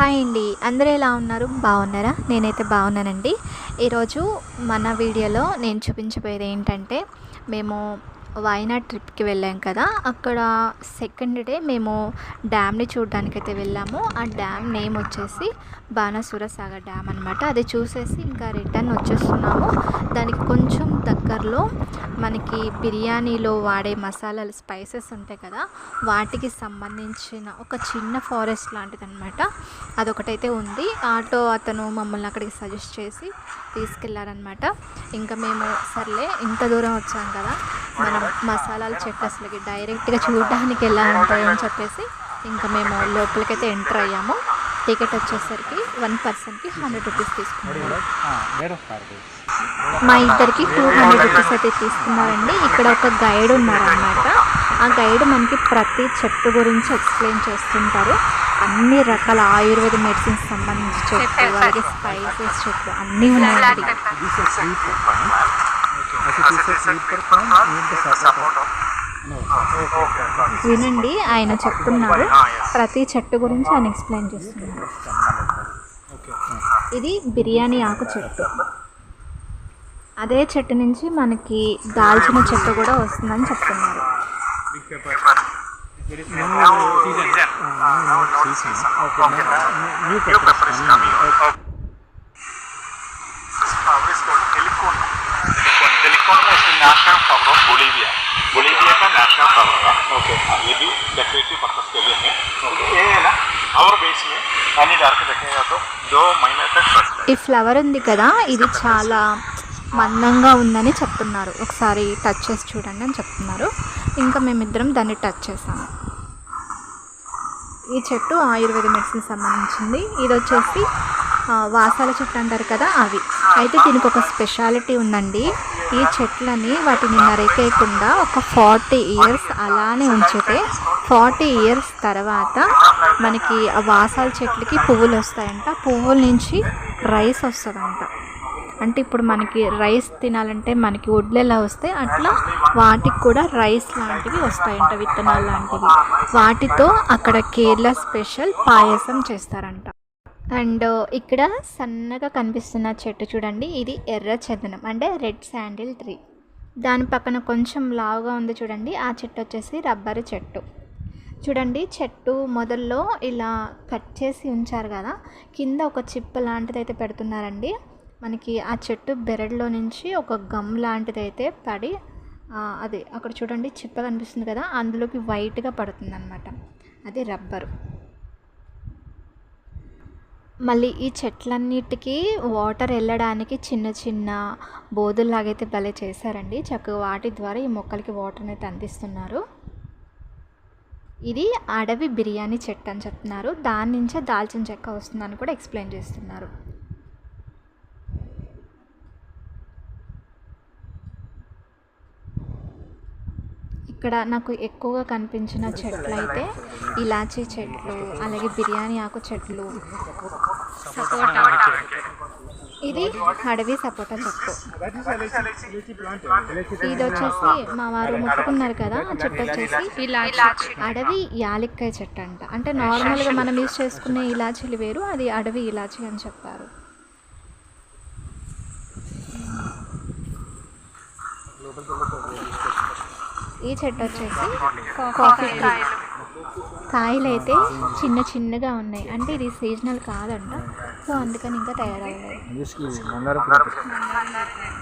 Hi అండి. అందరూ ఎలా ఉన్నారు? బాగున్నారా? నేనైతే బాగున్నానండి. ఈరోజు మన వీడియోలో నేను చూపించబోయేది ఏంటంటే మేము వాయనాడ్ ట్రిప్కి వెళ్ళాం కదా అక్కడ సెకండ్ డే మేము డ్యామ్ని చూడడానికైతే వెళ్ళాము. ఆ డ్యామ్ నేమ్ వచ్చేసి బాణాసుర సాగర్ డ్యామ్ అనమాట అది చూసేసి ఇంకా రిటర్న్ వచ్చేస్తున్నాము. దానికి కొంచెం దగ్గరలో మనకి బిర్యానీలో వాడే మసాలాలు స్పైసెస్ ఉంటాయి కదా వాటికి సంబంధించిన ఒక చిన్న ఫారెస్ట్ లాంటిది అనమాట అదొకటైతే ఉంది. ఆటో అతను మమ్మల్ని అక్కడికి సజెస్ట్ చేసి తీసుకెళ్ళారనమాట ఇంకా మేము సర్లే ఇంత దూరం వచ్చాం కదా మనం మసాలాల చెట్టు అసలు డైరెక్ట్గా చూడడానికి ఎలా ఉంటాయని చెప్పేసి ఇంకా మేము లోపలికైతే ఎంటర్ అయ్యాము. టికెట్ వచ్చేసరికి వన్ పర్సన్కి హండ్రెడ్ రూపీస్ తీసుకున్నాము. మా ఇద్దరికి టూ హండ్రెడ్ రూపీస్ అయితే తీసుకున్నారండి. ఇక్కడ ఒక గైడ్ ఉన్నారనమాట ఆ గైడ్ మనకి ప్రతి చెట్టు గురించి ఎక్స్ప్లెయిన్ చేస్తుంటారు. అన్ని రకాల ఆయుర్వేద మెడిసిన్స్ సంబంధించి చెట్టు అలాగే స్పైసెస్ చెట్లు అన్నీ ఉన్నాయండి. వినండి ఆయన చెప్తున్నారు. ప్రతి చెట్టు గురించి ఆయన ఎక్స్ప్లెయిన్ చేస్తున్నారు. ఇది బిర్యానీ ఆకు చెట్టు. అదే చెట్టు నుంచి మనకి దాల్చిన చెట్టు కూడా వస్తుందని చెప్తున్నారు. national flower of Bolivia. Bolivia का national flower है. ओके ये भी डेकोरेटिव पर्पस के लिए है. ये है ना और बेस में पानी डाल के रखेगा तो दो महीने तक बचता है. ఈ ఫ్లవర్ ఉంది కదా ఇది చాలా మందంగా ఉందని చెప్తున్నారు ఒకసారి టచ్ చేసి చూడండి అని చెప్తున్నారు ఇంకా మేమిద్దరం దాన్ని టచ్ చేసాము ఈ చెట్టు ఆయుర్వేద మెడిసిన్ సంబంధించింది ఇది వచ్చేసి ఆ, వాసాల చెట్లు అంటారు కదా అవి. అయితే దీనికి ఒక స్పెషాలిటీ ఉందండి. ఈ చెట్లని వాటిని నరికేయకుండా ఒక ఫార్టీ ఇయర్స్ అలానే ఉంచితే ఫార్టీ ఇయర్స్ తర్వాత మనకి ఆ వాసాల చెట్లకి పువ్వులు వస్తాయంట. పువ్వుల నుంచి రైస్ వస్తుందంట. అంటే ఇప్పుడు మనకి రైస్ తినాలంటే మనకి వడ్లెలా వస్తే వస్తాయి? అట్లా వాటికి కూడా రైస్ లాంటివి వస్తాయంట విత్తనాలు లాంటివి. వాటితో అక్కడ కేరళ స్పెషల్ పాయసం చేస్తారంట. అండ్ ఇక్కడ సన్నగా కనిపిస్తున్న చెట్టు చూడండి. ఇది ఎర్ర చందనం అంటే రెడ్ శాండిల్ ట్రీ. దాని పక్కన కొంచెం లావుగా ఉంది చూడండి. ఆ చెట్టు వచ్చేసి రబ్బరు చెట్టు. చూడండి చెట్టు మొదల్లో ఇలా కట్ చేసి ఉంచారు కదా. కింద ఒక చిప్ప లాంటిది అయితే పెడుతున్నారండి. మనకి ఆ చెట్టు బెరడులో నుంచి ఒక గమ్ లాంటిది అయితే పడి అది అక్కడ చూడండి చిప్ప కనిపిస్తుంది కదా. అందులోకి వైట్గా పడుతుంది అనమాట అది రబ్బరు. మళ్ళీ ఈ చెట్లన్నిటికీ వాటర్ వెళ్ళడానికి చిన్న చిన్న బోధుల్లాగైతే భలే చేశారండి. చక్కగా వాటి ద్వారా ఈ మొక్కలకి వాటర్ని అయితే అందిస్తున్నారు. ఇది అడవి బిర్యానీ చెట్టు అని చెప్తున్నారు. దాని నుంచే దాల్చిన చెక్క వస్తుందని కూడా ఎక్స్ప్లెయిన్ చేస్తున్నారు. ఇక్కడ నాకు ఎక్కువగా కనిపించిన చెట్లు అయితే ఇలాచీ చెట్లు అలాగే బిర్యానీ ఆకు చెట్లు. సపోటా ఇది అడవి సపోటా చెట్టు. ఇది వచ్చేసి మా వారు ముట్టుకున్నారు కదా ఆ చెట్టు వచ్చేసి అడవి యాలక్కాయ చెట్టు అంట. అంటే నార్మల్గా మనం యూజ్ చేసుకునే ఇలాచీలు వేరు అది అడవి ఇలాచీ అని చెప్పారు. ఈ చెట్టు వచ్చేసి కాఫీ కాయలు. అయితే చిన్న చిన్నగా ఉన్నాయి. అంటే ఇది సీజనల్ కాదంట. సో అందుకని ఇంకా తయారవుతాయి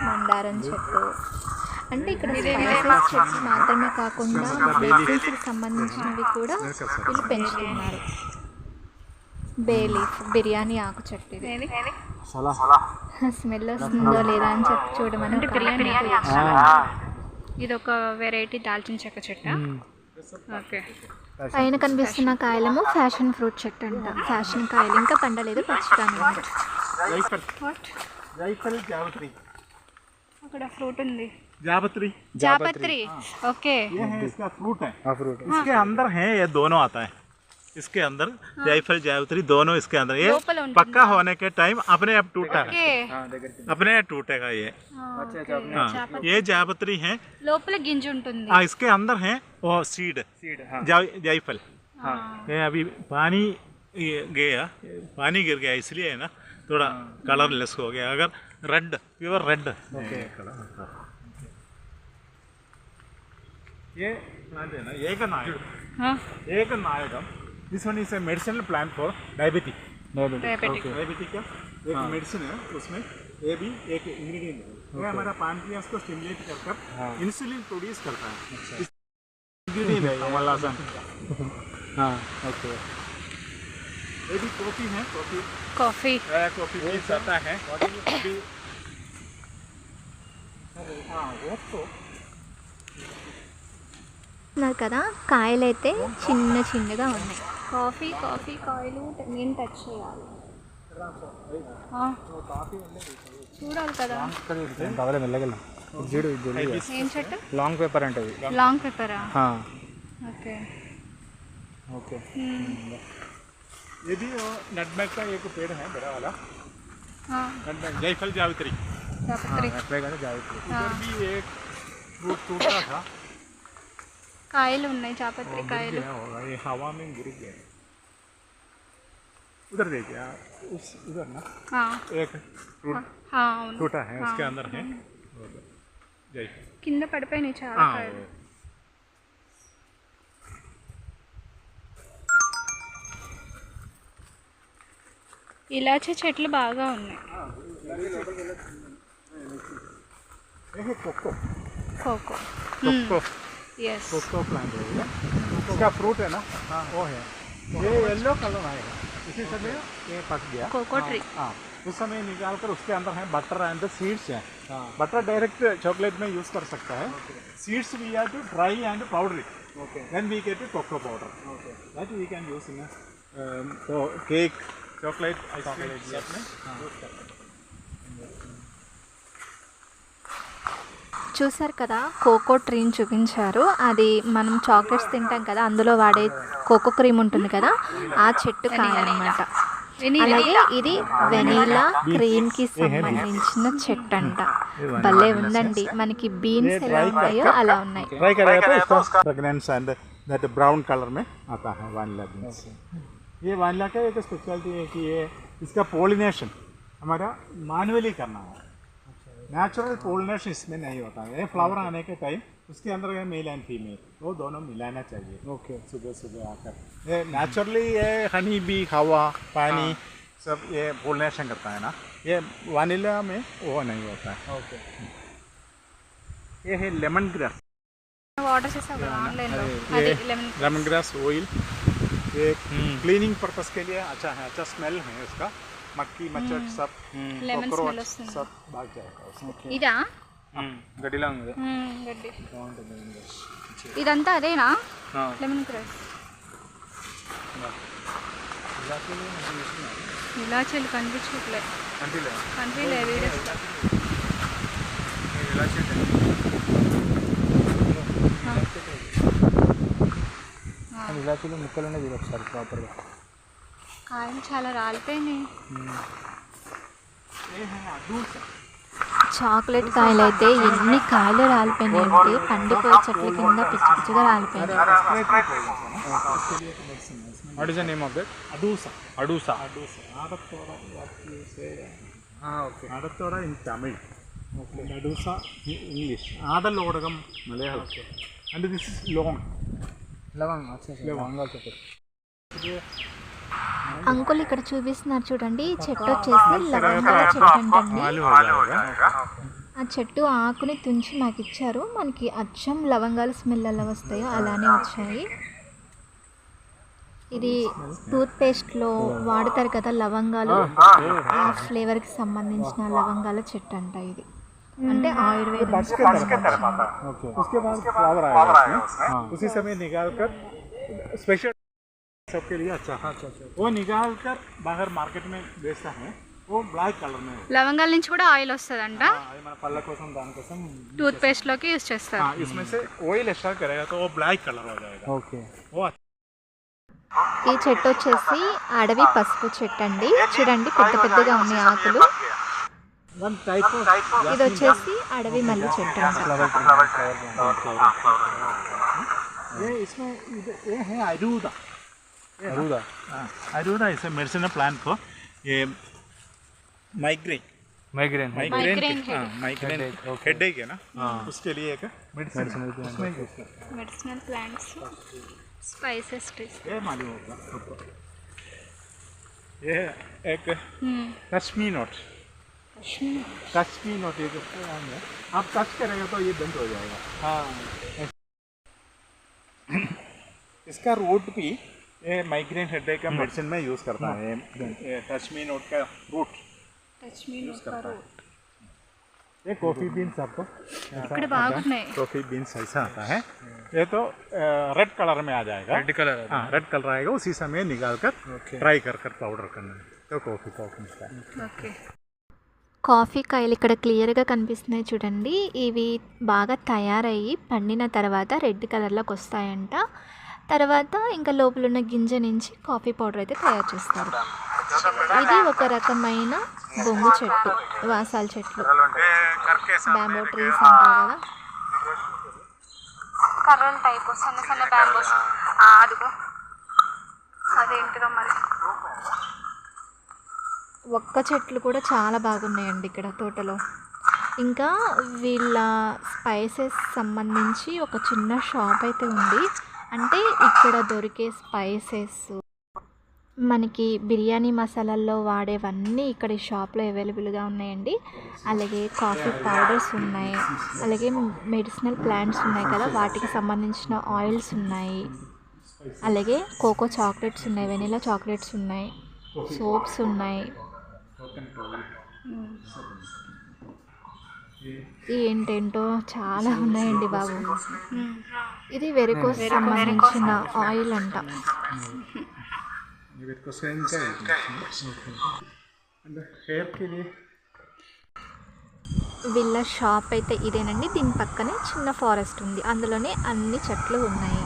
మందారం చెట్టు. అంటే ఇక్కడ స్పైసెస్ చెట్టు మాత్రమే కాకుండా సంబంధించినవి కూడా వీళ్ళు పెంచుతున్నారు. బేలీఫ్ బిర్యానీ ఆకు చెట్టు ఇది. స్మెల్ వస్తుందో లేదా అని చెప్పి చూడమని బిర్యానీ ఇది ఒక వెరైటీ దాల్చిన చెక్క చెట్ట ఓకే పైన కనిపిస్తున్న కాయలము ఫ్యాషన్ ఫ్రూట్ చెట్టు అంట ఫ్యాషన్ కాయలు ఇంకా పండలేదు పచ్చిగానే ఉంది जायफल. जायफल जावत्री. అక్కడ ఫ్రూట్ ఉంది जावत्री. జాపత్రి ఓకే ये है इसका फ्रूट है. हाँ फ्रूट इसके अंदर है ये दोनों आता है इसके अंदर हाँ। जायफल जायत्री दोनों इसके अंदर। ये पक्का होने के टाइम अपने आप टूटा अपने आप टूटेगा ये। हाँ, हाँ ये जायपत्री है। हाँ, इसके अंदर है वो सीड। जायफल। ये अभी पानी गया पानी गिर गया इसलिए है ना थोड़ा कलरलेस हो गया। अगर रेड प्योर रेड ये हाँ ना एक नायक। एक नायकम this one is a medicinal plant for diabetic diabetic diabetic का एक मेडिसिन है उसमें ये भी एक इंग्रेडिएंट है ये हमारा पानक्रियास को स्टिमुलेट कर कर इंसुलिन प्रोड्यूस करता है इंग्रेडिएंट है ये मलासन हाँ ओके ये भी कॉफी है कॉफी कॉफ़ी कॉफी बीन्स आता है अभी हाँ वो तो ఉన్నారు కదా కాయలైతే చిన్న చిన్నగా ఉన్నాయి కాఫీ కాఫీ కాయలు నేను టచ్ చేయాలి ఆ. చూడాలి కదా కావాలి మెల్లగెళ్ళం జీడు ఇది ఏం చెట్టు లాంగ్ పేపర్ అంటే అది లాంగ్ పేపరా हाँ ఓకే ओके हम्म। ये भी नटमैग का एक पेड़ है बड़ा वाला हाँ, नटमैग जयफल जावित्री జాపత్రి नटमैग का जावित्री हाँ। इधर भी एक फ्रूट टूटा था కాయలు ఉన్నాయి జాపత్రి गिर కాయలు गया होगा ये हवा में गिर गया उधर देखिए उस उधर ना ఆ, एक फ्रूट ఆ, అవును टूटा है उसके अंदर है जयफल కింద పడిపోయినాయి చాలా हाँ కాయలు ఇలాచీ చెట్లు బాగా ఉన్నాయి ये है cocoa cocoa yes cocoa plant है इसका फ्रूट है ना? हाँ। वो है। ये कलर आएगा इसी समय ये पक गया। कोको ट्री हाँ। उस हाँ। समय निकाल कर उसके अंदर है बटर एंड सीड्स है। बटर डायरेक्ट चॉकलेट में यूज़ कर सकता है। Seeds we have to dry and powder then we get cocoa powder that we can use in cake chocolate ice cream చూసారు కదా కోకో ట్రీని చూపించారు అది మనం చాక్లెట్స్ తింటాం కదా అందులో వాడే కోకో క్రీమ్ ఉంటుంది కదా ఆ చెట్టు కాయ అనమాట అలాగే ఇది వెనీలా క్రీమ్ కి సంబంధించిన చెట్టు అంట భలే ఉందండి మనకి బీన్స్ ఎలా ఉన్నాయో అలా ఉన్నాయి ट्राई करेगा तो इसका fragrance and that brown colour में आता है वानिला बीन्स ये वानिला का एक स्पेशलिटी है कि ये इसका पोलिनेशन हमारा मैनुअली करना है नेचुरल पोलिनेशन इसमें नहीं होता है ये फ्लावर आने के टाइम उसके अंदर है मेल एंड फीमेल वो दोनों मिलाना चाहिए ओके सुबह सुबह आकर ये नेचुरली ये हनी बी हवा पानी सब ये पोलिनेशन करता है ना ये वानिला में वो नहीं होता है ओके ये है लेमन ग्रास వాటర్ చేసావు కదా ఆన్లైన్లో అది లెమన్ लेमन ग्रास ऑयल ये क्लीनिंग पर्पस के लिए अच्छा है अच्छा स्मेल है इसका मक्खी मच्छर सब లెమన్ cockroach స్మెల్ వస్తుంది सब भाग जाएगा उसमें ఇదా గడిలా ఉంది మ్మ్, గడ్డి బాగుంటుంది ఇదంతా అదేనా లెమన్ గ్రాస్ ఇలాచీలు కనిపించట్లే అంటే కనిపించలే వీడియోస్ ఇలా చేయండి ఇలాచీలో ముక్కలు అనేది ఒకసారి ప్రాపర్గా కారం చాలా రాలిపోయినాయి చాక్లెట్ కాయలు అయితే ఎన్ని కాయలు రాలిపోయినాయి అంటే పండిపోయే చెట్ల కింద పిచ్చి పిచ్చిగా రాలిపోయినాయి అడతోడ in Tamil Malayalam and this is long లవంగ్ లవంగ్ అంకుల్ ఇక్కడ చూపిస్తున్నారు చూడండి. ఈ చెట్టు వచ్చేసి లవంగాల చెట్టు అంటండి. ఆ చెట్టు ఆకుని తుంచి మాకు ఇచ్చారు. మనకి అచ్చం లవంగాల స్మెల్ ఎలా వస్తాయో. అలానే వచ్చాయి. ఇది టూత్ పేస్ట్లో వాడతారు కదా లవంగాలు. ఆ ఫ్లేవర్కి సంబంధించిన లవంగాల చెట్టు అంట ఇది. అంటే ఆయుర్వేదం Okay. उसके बाद फ्लावर आएगा उसमें हाँ। उसी समय निकाल कर स्पेशल सबके लिए अच्छा अच्छा वो निकाल कर बाहर मार्केट में बेचता है वो ब्लैक कलर में होता లవంగాల నుంచి కూడా ఆయిల్ వస్తుందంట है हाँ, ये మన పళ్ళ కోసం దానికోసం టూత్ పేస్ట్లోకి యూస్ చేస్తారు हाँ इसमें से ऑयल एक्स्ट्रा करेगा तो वो ब्लैक कलर हो जाएगा ओके वो ఈ చెట్టు వచ్చేసి అడవి పసుపు చెట్టు అండి చూడండి పెద్ద పెద్దగా ఉన్నాయి ఆకులు वन टाइप ऑफ ఇది వచ్చేసి అడవి మల్లి చెట్టు అంట ये इसमें इधर- ये है अरूदा Aruda. Uh, Aruda is a medicinal plant migraine a migraine. Migraine migraine migraine headache है ना उसके लिए एक मेडिसिन मेडिसिन प्लांट्स स्पाइसेस ये मालूम होगा ये एक कश्मीर नोट। कश्मीर नोट? ये जो है आप टच करेंगे तो ये बंद हो जाएगा। हाँ। इसका रूट भी ये माइग्रेन हेडेक का मेडिसिन में यूज करता है ये- ये कश्मीर नोट का रूट టచ్ మీ ये कॉफ़ी बीन्स आपको ఇక్కడ బాగున్నాయి कॉफी बीन्स ऐसा आता है ये तो रेड कलर में आ जाएगा रेड कलर हाँ रेड कलर आएगा उसी समय निकाल कर फ्राई कर कर पाउडर करना है तो कॉफी का मिलता है ఓకే కాఫీ కాయలు ఇక్కడ క్లియర్గా కనిపిస్తున్నాయి చూడండి ఇవి బాగా తయారయ్యి పండిన తర్వాత రెడ్ కలర్లోకి వస్తాయంట తర్వాత ఇంకా లోపల ఉన్న గింజ నుంచి కాఫీ పౌడర్ అయితే తయారు చేస్తారు. ఇది ఒక రకమైన బొంగు చెట్టు వాసాల చెట్లు. బ్యాంబో ట్రీస్ అంటారు కదా. కర్రల టైప్ సన్న సన్న బ్యాంబోస్ అదిగో. అదేంటిదో మరి? ఒక్క చెట్లు కూడా చాలా బాగున్నాయండి ఇక్కడ తోటలో. ఇంకా వీళ్ళ స్పైసెస్ సంబంధించి ఒక చిన్న షాప్ అయితే ఉంది. అంటే ఇక్కడ దొరికే స్పైసెస్ మనకి బిర్యానీ మసాలాల్లో వాడేవన్నీ ఇక్కడ ఈ షాప్లో అవైలబుల్గా ఉన్నాయండి. అలాగే కాఫీ పౌడర్స్ ఉన్నాయి. అలాగే మెడిసినల్ ప్లాంట్స్ ఉన్నాయి కదా వాటికి సంబంధించిన ఆయిల్స్ ఉన్నాయి. అలాగే కోకో చాక్లెట్స్ ఉన్నాయి వెనిలా చాక్లెట్స్ ఉన్నాయి సోప్స్ ఉన్నాయి. ఏంటేంటో చాలా ఉన్నాయండి బాబు. ఇది వెరికోస్ సంబంధించిన ఆయిల్ అంట. వీళ్ళ షాప్ అయితే ఇదేనండి. దీని పక్కనే చిన్న ఫారెస్ట్ ఉంది. అందులోనే అన్ని చెట్లు ఉన్నాయి.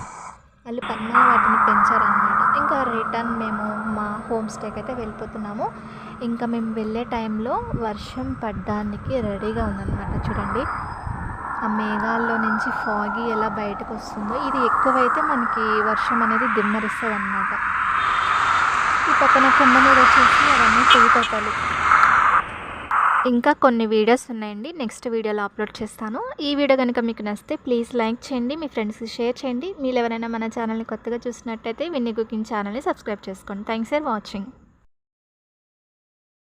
వాళ్ళు పన్నా వాటిని పెంచారంట ఇంకా రిటర్న్ మేము మా హోమ్ స్టేకి అయితే వెళ్ళిపోతున్నాము. ఇంకా మేము వెళ్ళే టైంలో వర్షం పడ్డానికి రెడీగా ఉందన్నమాట చూడండి. ఆ మేఘాల్లో నుంచి ఫాగీ ఎలా బయటకు వస్తుందో ఇది ఎక్కువైతే మనకి వర్షం అనేది దిమ్మరిస్తుంది అనమాట ఈ పక్కన కొండ మీద వచ్చేసి అవన్నీ టీ తోటలు ఇంకా కొన్ని వీడియోస్ ఉన్నాయండి. నెక్స్ట్ వీడియోలో అప్లోడ్ చేస్తాను. ఈ వీడియో కనుక మీకు నచ్చితే ప్లీజ్ లైక్ చేయండి మీ ఫ్రెండ్స్కి షేర్ చేయండి. మీరు ఎవరైనా మన ఛానల్ని కొత్తగా చూసినట్టయితే విన్ని కుకింగ్ ఛానల్ని సబ్స్క్రైబ్ చేసుకోండి. Thanks for watching.